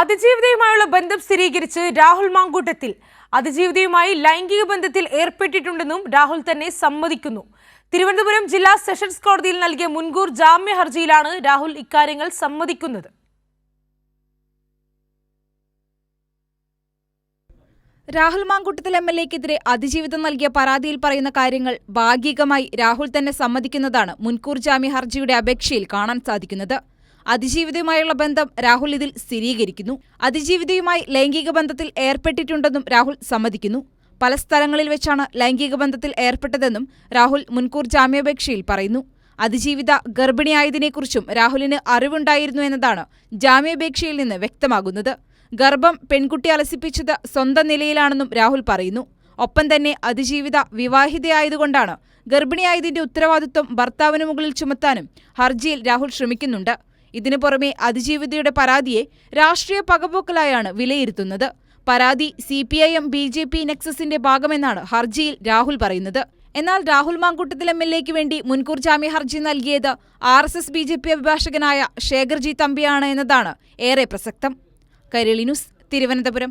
അതിജീവിതയുമായുള്ള ബന്ധം സ്ഥിരീകരിച്ച് രാഹുൽ മാങ്കൂട്ടത്തിൽ. അതിജീവിതയുമായി ലൈംഗിക ബന്ധത്തിൽ ഏർപ്പെട്ടിട്ടുണ്ടെന്നും രാഹുൽ തന്നെ സമ്മതിക്കുന്നു. തിരുവനന്തപുരം ജില്ലാ സെഷൻസ് കോടതിയിൽ നൽകിയ മുൻകൂർ ജാമ്യ ഹർജിയിലാണ് രാഹുൽ ഇക്കാര്യങ്ങൾ സമ്മതിക്കുന്നത്. രാഹുൽ മാങ്കൂട്ടത്തിൽ എം എൽ എക്കെതിരെ അതിജീവിതം നൽകിയ പരാതിയിൽ പറയുന്ന കാര്യങ്ങൾ ഭാഗികമായി രാഹുൽ തന്നെ സമ്മതിക്കുന്നതാണ് മുൻകൂർ ജാമ്യ ഹർജിയുടെ അപേക്ഷയിൽ കാണാൻ സാധിക്കുന്നത്. അതിജീവിതയുമായുള്ള ബന്ധം രാഹുൽ ഇതിൽ സ്ഥിരീകരിക്കുന്നു. അതിജീവിതയുമായി ലൈംഗിക ബന്ധത്തിൽ ഏർപ്പെട്ടിട്ടുണ്ടെന്നും രാഹുൽ സമ്മതിക്കുന്നു. പല സ്ഥലങ്ങളിൽ വെച്ചാണ് ലൈംഗിക ബന്ധത്തിൽ ഏർപ്പെട്ടതെന്നും രാഹുൽ മുൻകൂർ ജാമ്യാപേക്ഷയിൽ പറയുന്നു. അതിജീവിത ഗർഭിണിയായതിനെക്കുറിച്ചും രാഹുലിന് അറിവുണ്ടായിരുന്നു എന്നതാണ് ജാമ്യാപേക്ഷയിൽ നിന്ന് വ്യക്തമാകുന്നത്. ഗർഭം പെൺകുട്ടി അലസിപ്പിച്ചത് സ്വന്തം നിലയിലാണെന്നും രാഹുൽ പറയുന്നു. ഒപ്പം തന്നെ അതിജീവിത വിവാഹിതയായതുകൊണ്ടാണ് ഗർഭിണിയായതിന്റെ ഉത്തരവാദിത്വം ഭർത്താവിന് മുകളിൽ ചുമത്താനും ഹർജിയിൽ രാഹുൽ ശ്രമിക്കുന്നുണ്ട്. ഇതിനു പുറമെ അതിജീവിതയുടെ പരാതിയെ രാഷ്ട്രീയ പകപോക്കലായാണ് വിലയിരുത്തുന്നത്. പരാതി C P I M B J P നെക്സസിന്റെ ഭാഗമെന്നാണ് ഹർജിയിൽ രാഹുൽ പറയുന്നത്. എന്നാൽ രാഹുൽ മാങ്കൂട്ടത്തിൽ എം എൽ എക്ക് വേണ്ടി മുൻകൂർ ജാമ്യ ഹർജി നൽകിയത് R S S B J P അഭിഭാഷകനായ ശേഖർജി തമ്പിയാണ് എന്നതാണ് ഏറെ പ്രസക്തം. കരളി ന്യൂസ് തിരുവനന്തപുരം.